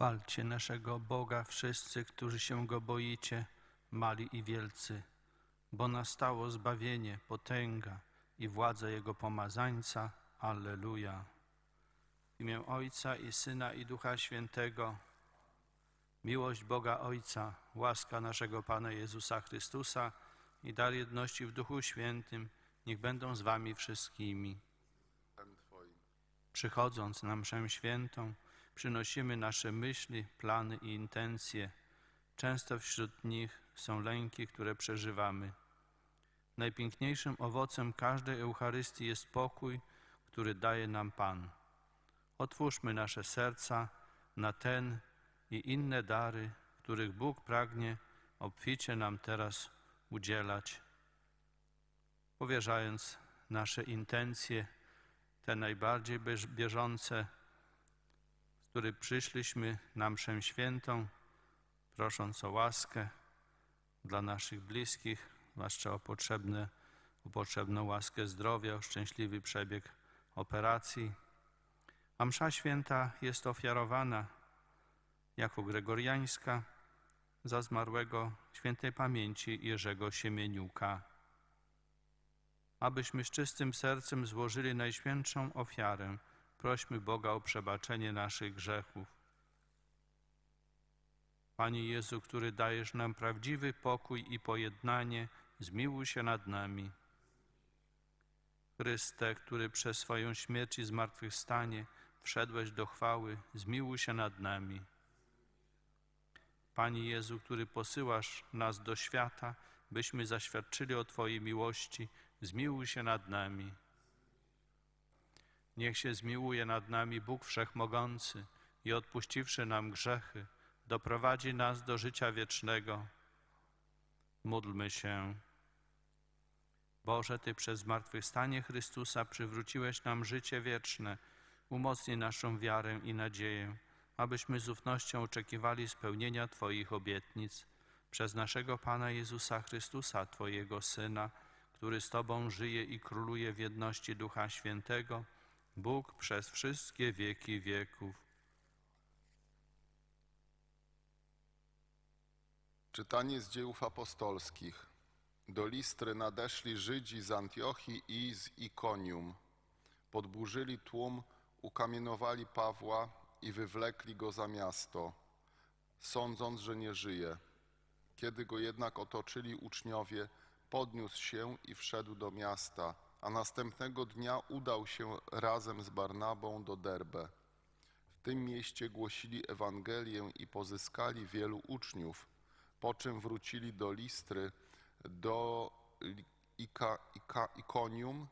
Chwalcie naszego Boga wszyscy, którzy się Go boicie, mali i wielcy, bo nastało zbawienie, potęga i władza Jego pomazańca. Alleluja. W imię Ojca i Syna i Ducha Świętego, miłość Boga Ojca, łaska naszego Pana Jezusa Chrystusa i dar jedności w Duchu Świętym, niech będą z wami wszystkimi. Przychodząc na mszę świętą, przynosimy nasze myśli, plany i intencje. Często wśród nich są lęki, które przeżywamy. Najpiękniejszym owocem każdej Eucharystii jest pokój, który daje nam Pan. Otwórzmy nasze serca na ten i inne dary, których Bóg pragnie obficie nam teraz udzielać, powierzając nasze intencje, te najbardziej bież- bieżące, z których przyszliśmy na mszę świętą, prosząc o łaskę dla naszych bliskich, zwłaszcza o, potrzebne, o potrzebną łaskę zdrowia, o szczęśliwy przebieg operacji. A msza święta jest ofiarowana jako gregoriańska za zmarłego świętej pamięci Jerzego Siemieniuka abyśmy z czystym sercem złożyli najświętszą ofiarę. Prośmy Boga o przebaczenie naszych grzechów. Panie Jezu, który dajesz nam prawdziwy pokój i pojednanie, zmiłuj się nad nami. Chryste, który przez swoją śmierć i zmartwychwstanie wszedłeś do chwały, zmiłuj się nad nami. Panie Jezu, który posyłasz nas do świata, byśmy zaświadczyli o Twojej miłości, zmiłuj się nad nami. Niech się zmiłuje nad nami Bóg Wszechmogący i odpuściwszy nam grzechy, doprowadzi nas do życia wiecznego. Módlmy się. Boże, Ty przez zmartwychwstanie Chrystusa przywróciłeś nam życie wieczne. Umocnij naszą wiarę i nadzieję, abyśmy z ufnością oczekiwali spełnienia Twoich obietnic. Przez naszego Pana Jezusa Chrystusa, Twojego Syna, który z Tobą żyje i króluje w jedności Ducha Świętego, Bóg przez wszystkie wieki wieków. Czytanie z dziejów apostolskich. Do Listry nadeszli Żydzi z Antiochii i z Ikonium. Podburzyli tłum, ukamienowali Pawła i wywlekli go za miasto, sądząc, że nie żyje. Kiedy go jednak otoczyli uczniowie, podniósł się i wszedł do miasta, a następnego dnia udał się razem z Barnabą do Derbe. W tym mieście głosili Ewangelię i pozyskali wielu uczniów, po czym wrócili do Listry, do Ika, Ika, Ikonium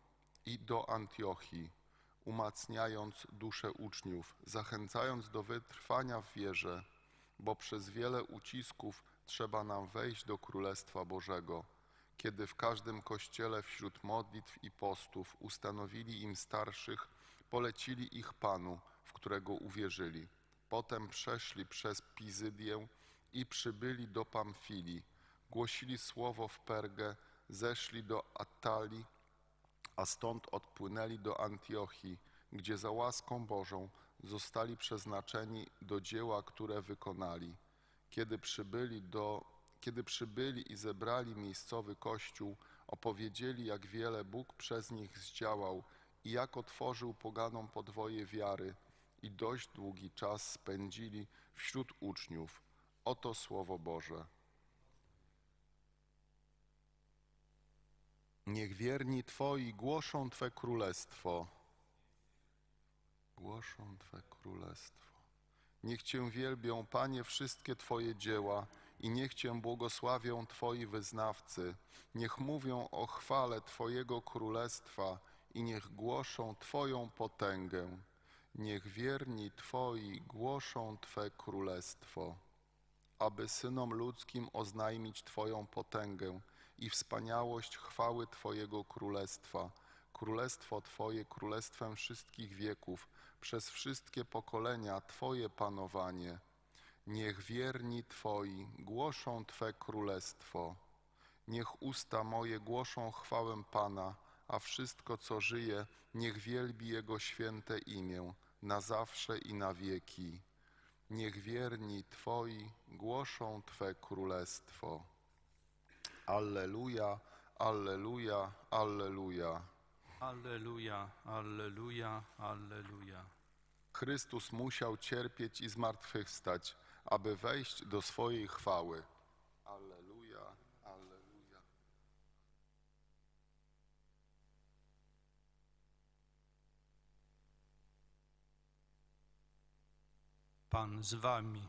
i do Antiochii, umacniając dusze uczniów, zachęcając do wytrwania w wierze, bo przez wiele ucisków trzeba nam wejść do Królestwa Bożego, kiedy w każdym kościele wśród modlitw i postów ustanowili im starszych, polecili ich Panu, w którego uwierzyli. Potem przeszli przez Pizydię i przybyli do Pamfilii, głosili słowo w Pergę, zeszli do Attalii, a stąd odpłynęli do Antiochii, gdzie za łaską Bożą zostali przeznaczeni do dzieła, które wykonali. Kiedy przybyli, do, kiedy przybyli i zebrali miejscowy kościół, opowiedzieli, jak wiele Bóg przez nich zdziałał i jak otworzył poganom podwoje wiary i dość długi czas spędzili wśród uczniów. Oto Słowo Boże. Niech wierni Twoi głoszą Twe królestwo. Głoszą Twe królestwo. Niech Cię wielbią, Panie, wszystkie Twoje dzieła i niech Cię błogosławią Twoi wyznawcy. Niech mówią o chwale Twojego królestwa i niech głoszą Twoją potęgę. Niech wierni Twoi głoszą Twe królestwo aby synom ludzkim oznajmić Twoją potęgę i wspaniałość chwały Twojego królestwa. Królestwo Twoje królestwem wszystkich wieków, przez wszystkie pokolenia Twoje panowanie. Niech wierni Twoi głoszą Twe królestwo. Niech usta moje głoszą chwałę Pana, a wszystko, co żyje, niech wielbi Jego święte imię, na zawsze i na wieki. Niech wierni Twoi głoszą Twe królestwo. Alleluja, alleluja, alleluja. Alleluja, alleluja, alleluja. Chrystus musiał cierpieć i zmartwychwstać, aby wejść do swojej chwały. Pan z wami.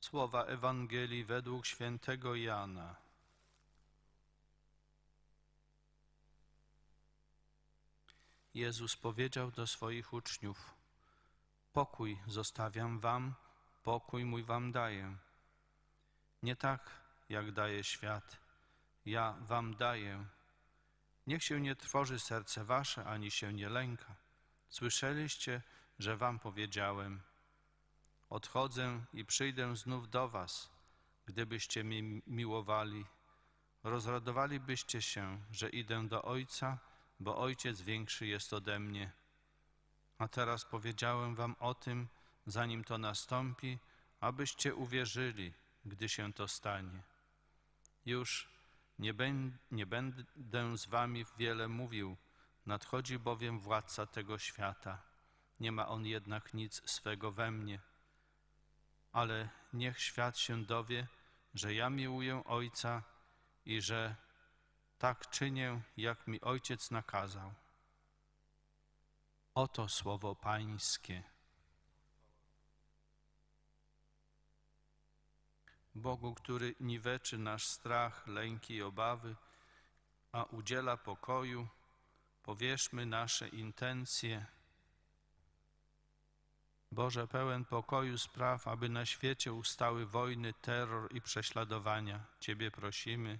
Słowa Ewangelii według świętego Jana. Jezus powiedział do swoich uczniów: Pokój zostawiam wam, pokój mój wam daję. Nie tak, jak daje świat, ja wam daję. Niech się nie trwoży serce wasze, ani się nie lęka. Słyszeliście, że wam powiedziałem: Odchodzę i przyjdę znów do was. Gdybyście mnie miłowali, rozradowalibyście się, że idę do Ojca, bo Ojciec większy jest ode mnie. A teraz powiedziałem wam o tym, zanim to nastąpi, abyście uwierzyli, gdy się to stanie. Już nie, bę- nie będę z wami wiele mówił, nadchodzi bowiem władca tego świata. Nie ma on jednak nic swego we mnie. Ale niech świat się dowie, że ja miłuję Ojca i że tak czynię, jak mi Ojciec nakazał. Oto słowo Pańskie. Bogu, który niweczy nasz strach, lęki i obawy, a udziela pokoju, powierzmy nasze intencje. Boże, pełen pokoju spraw, aby na świecie ustały wojny, terror i prześladowania. Ciebie prosimy.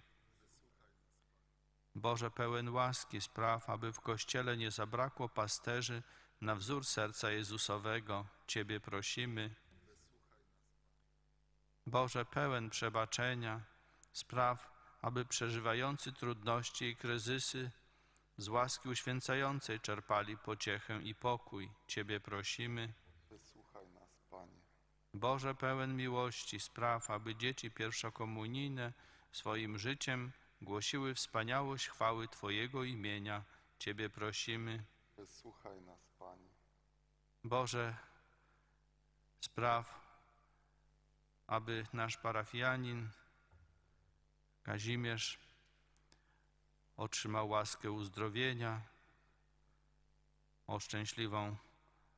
Boże, pełen łaski spraw, aby w Kościele nie zabrakło pasterzy na wzór serca Jezusowego. Ciebie prosimy. Boże, pełen przebaczenia, spraw, aby przeżywający trudności i kryzysy z łaski uświęcającej czerpali pociechę i pokój. Ciebie prosimy. Wysłuchaj nas, Panie. Boże, pełen miłości, spraw, aby dzieci pierwszokomunijne swoim życiem głosiły wspaniałość chwały Twojego imienia. Ciebie prosimy. Wysłuchaj nas, Panie. Boże, spraw, aby nasz parafianin Kazimierz otrzymał łaskę uzdrowienia, o szczęśliwą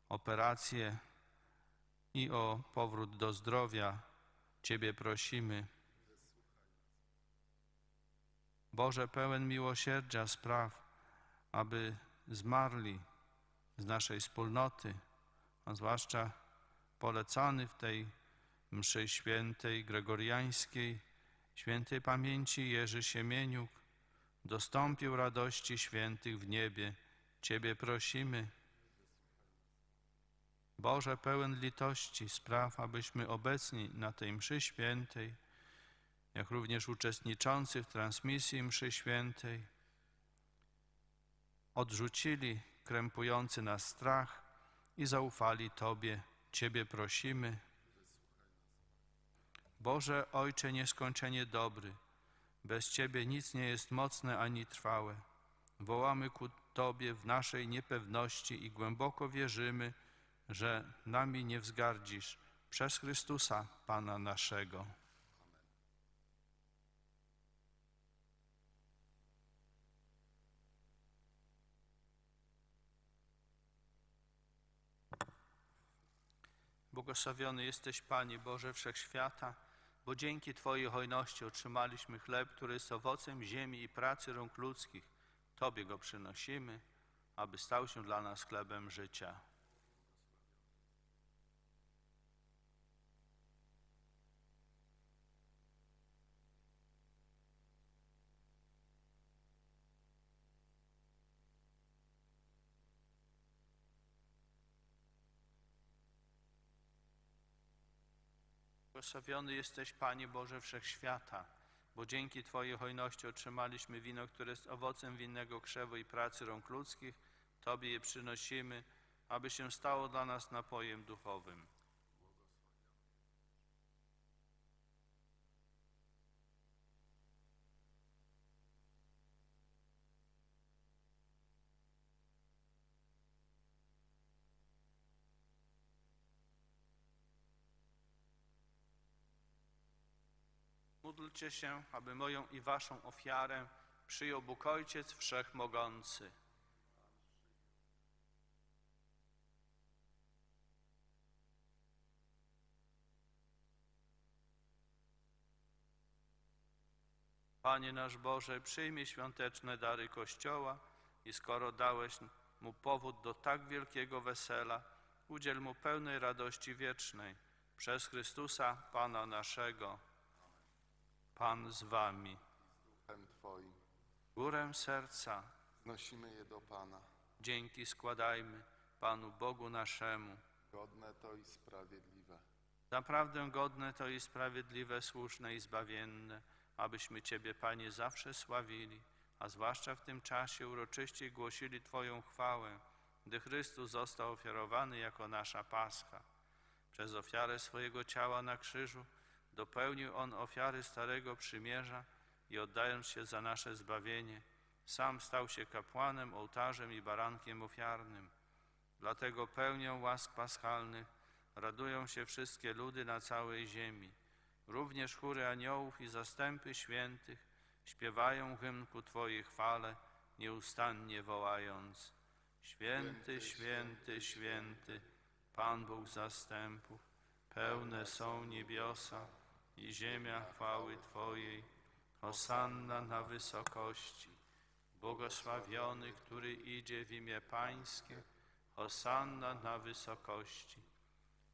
operację i o powrót do zdrowia. Ciebie prosimy. Boże, pełen miłosierdzia spraw, aby zmarli z naszej wspólnoty, a zwłaszcza polecany w tej mszy świętej gregoriańskiej, świętej pamięci Jerzy Siemieniuk, dostąpił radości świętych w niebie. Ciebie prosimy. Boże, pełen litości, spraw, abyśmy obecni na tej mszy świętej, jak również uczestniczący w transmisji mszy świętej, odrzucili krępujący nas strach i zaufali Tobie. Ciebie prosimy. Boże Ojcze nieskończenie dobry, bez Ciebie nic nie jest mocne ani trwałe. Wołamy ku Tobie w naszej niepewności i głęboko wierzymy, że nami nie wzgardzisz przez Chrystusa, Pana naszego. Błogosławiony jesteś, Panie Boże Wszechświata, bo dzięki Twojej hojności otrzymaliśmy chleb, który jest owocem ziemi i pracy rąk ludzkich. Tobie go przynosimy, aby stał się dla nas chlebem życia. Błogosławiony jesteś, Panie Boże Wszechświata, bo dzięki Twojej hojności otrzymaliśmy wino, które jest owocem winnego krzewu i pracy rąk ludzkich. Tobie je przynosimy, aby się stało dla nas napojem duchowym. Módlcie się, aby moją i waszą ofiarę przyjął Bóg Ojciec Wszechmogący. Panie nasz Boże, przyjmij świąteczne dary Kościoła i skoro dałeś mu powód do tak wielkiego wesela, udziel mu pełnej radości wiecznej. Przez Chrystusa, Pana naszego. Pan z wami. Duchem Twoim. Górę serca Znosimy je do Pana. dzięki składajmy Panu Bogu naszemu. Godne to i sprawiedliwe. Zaprawdę godne to i sprawiedliwe, słuszne i zbawienne, abyśmy Ciebie, Panie, zawsze sławili, a zwłaszcza w tym czasie uroczyście głosili Twoją chwałę, gdy Chrystus został ofiarowany jako nasza Pascha. Przez ofiarę swojego ciała na krzyżu dopełnił On ofiary Starego Przymierza i oddając się za nasze zbawienie, sam stał się kapłanem, ołtarzem i barankiem ofiarnym. Dlatego pełnią łask paschalnych radują się wszystkie ludy na całej ziemi. Również chóry aniołów i zastępy świętych śpiewają hymn ku Twojej chwale, nieustannie wołając Święty, święty, święty, Pan Bóg zastępów, pełne są niebiosa i ziemia chwały Twojej. Hosanna na wysokości. Błogosławiony, który idzie w imię Pańskie. Hosanna na wysokości.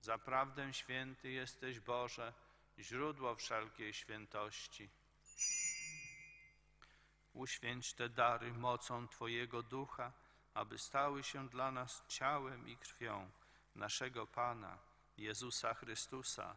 Zaprawdę święty jesteś Boże, źródło wszelkiej świętości. Uświęć te dary mocą Twojego Ducha, aby stały się dla nas ciałem i krwią naszego Pana, Jezusa Chrystusa.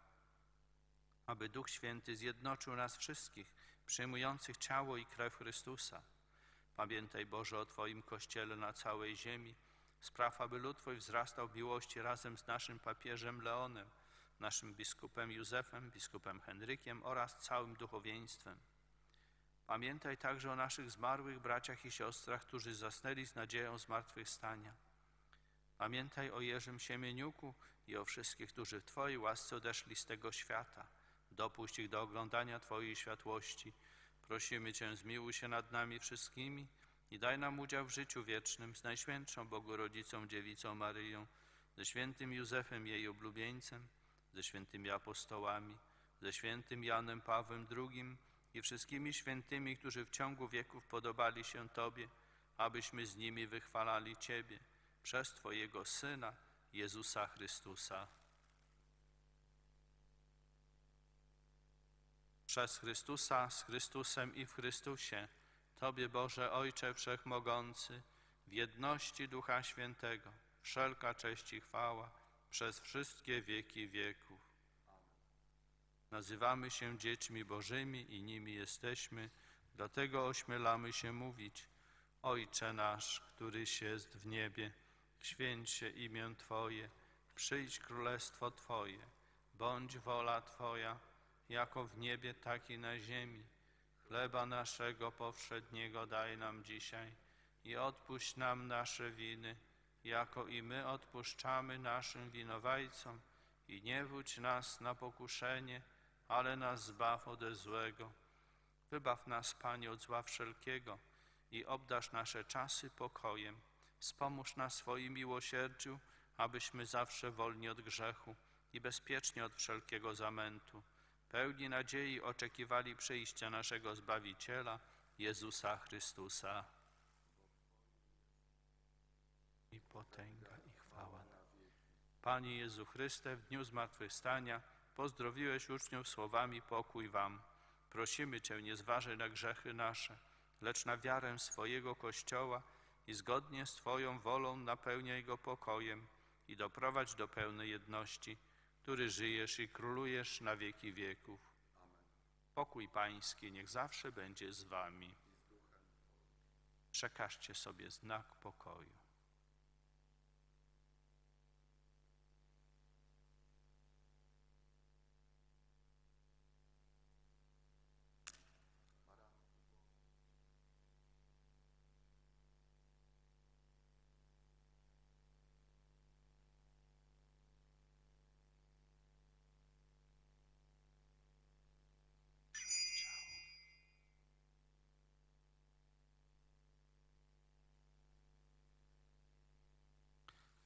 aby Duch Święty zjednoczył nas wszystkich, przyjmujących ciało i krew Chrystusa. Pamiętaj, Boże, o Twoim Kościele na całej ziemi. Spraw, aby lud Twój wzrastał w miłości razem z naszym papieżem Leonem, naszym biskupem Józefem, biskupem Henrykiem oraz całym duchowieństwem. Pamiętaj także o naszych zmarłych braciach i siostrach, którzy zasnęli z nadzieją zmartwychwstania. Pamiętaj o Jerzym Siemieniuku i o wszystkich, którzy w Twojej łasce odeszli z tego świata. Dopuść ich do oglądania Twojej światłości. Prosimy Cię, zmiłuj się nad nami wszystkimi i daj nam udział w życiu wiecznym z Najświętszą Bogorodzicą Dziewicą Maryją, ze świętym Józefem jej oblubieńcem, ze świętymi apostołami, ze świętym Janem Pawłem II i wszystkimi świętymi, którzy w ciągu wieków podobali się Tobie, abyśmy z nimi wychwalali Ciebie przez Twojego Syna, Jezusa Chrystusa. Przez Chrystusa, z Chrystusem i w Chrystusie, Tobie Boże Ojcze Wszechmogący, w jedności Ducha Świętego, wszelka cześć i chwała przez wszystkie wieki wieków. Nazywamy się dziećmi Bożymi i nimi jesteśmy, dlatego ośmielamy się mówić, Ojcze nasz, któryś jest w niebie, święć się imię Twoje, Przyjdź królestwo Twoje, bądź wola Twoja, jako w niebie, tak i na ziemi. Chleba naszego powszedniego daj nam dzisiaj i odpuść nam nasze winy, jako i my odpuszczamy naszym winowajcom. I nie wódź nas na pokuszenie, ale nas zbaw ode złego. Wybaw nas, Panie, od zła wszelkiego i obdasz nasze czasy pokojem. Wspomóż nas swoim miłosierdziu, abyśmy zawsze wolni od grzechu i bezpiecznie od wszelkiego zamętu, pełni nadziei oczekiwali przyjścia naszego Zbawiciela, Jezusa Chrystusa. I potęga i chwała. Panie Jezu Chryste, w dniu zmartwychwstania pozdrowiłeś uczniów słowami pokój wam. Prosimy Cię, nie zważaj na grzechy nasze, lecz na wiarę swojego Kościoła i zgodnie z Twoją wolą napełniaj go pokojem i doprowadź do pełnej jedności, który żyjesz i królujesz na wieki wieków. Pokój Pański niech zawsze będzie z Wami. Przekażcie sobie znak pokoju.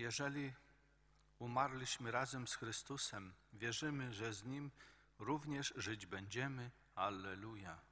Jeżeli umarliśmy razem z Chrystusem, wierzymy, że z Nim również żyć będziemy. Alleluja.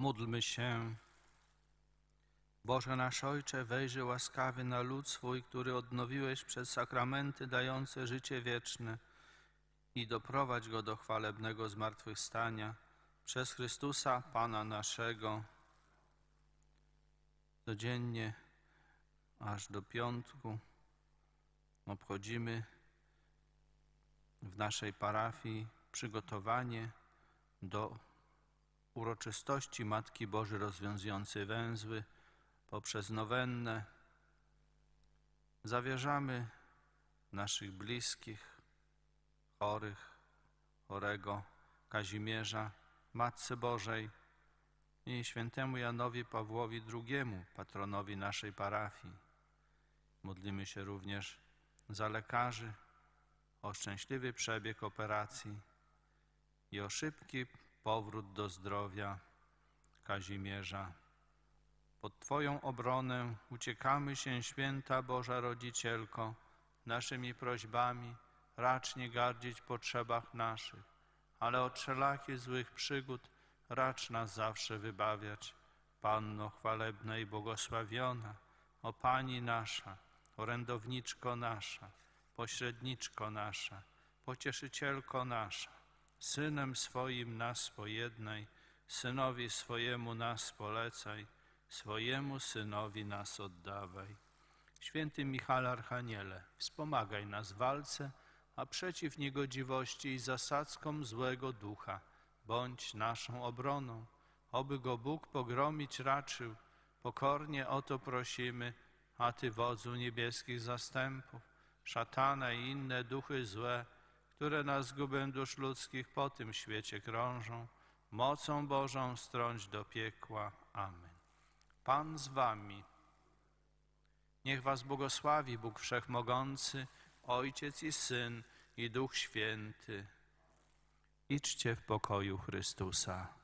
Módlmy się. Boże nasz Ojcze, wejrzyj łaskawy na lud swój, który odnowiłeś przez sakramenty dające życie wieczne i doprowadź go do chwalebnego zmartwychwstania przez Chrystusa Pana naszego. Codziennie aż do piątku obchodzimy w naszej parafii przygotowanie do uroczystości Matki Bożej rozwiązującej węzły poprzez nowennę. Zawierzamy naszych bliskich, chorych, chorego Kazimierza, Matce Bożej i świętemu Janowi Pawłowi II, patronowi naszej parafii. Modlimy się również za lekarzy, o szczęśliwy przebieg operacji i o szybki powrót do zdrowia Kazimierza. Pod Twoją obronę uciekamy się, święta Boża Rodzicielko, naszymi prośbami, racz nie gardzić potrzebach naszych, ale od wszelakich złych przygód racz nas zawsze wybawiać. Panno chwalebna i błogosławiona, o Pani nasza, orędowniczko nasza, pośredniczko nasza, pocieszycielko nasza, Synem swoim nas pojednaj, Synowi swojemu nas polecaj, swojemu Synowi nas oddawaj. Święty Michał Archaniele, wspomagaj nas w walce, a przeciw niegodziwości i zasadzkom złego ducha bądź naszą obroną. Oby go Bóg pogromić raczył, pokornie o to prosimy, a Ty wodzu niebieskich zastępów, szatana i inne duchy złe, które na zgubę dusz ludzkich po tym świecie krążą, mocą Bożą strąć do piekła. Amen. Pan z Wami. Niech Was błogosławi Bóg Wszechmogący, Ojciec i Syn i Duch Święty. Idźcie w pokoju Chrystusa.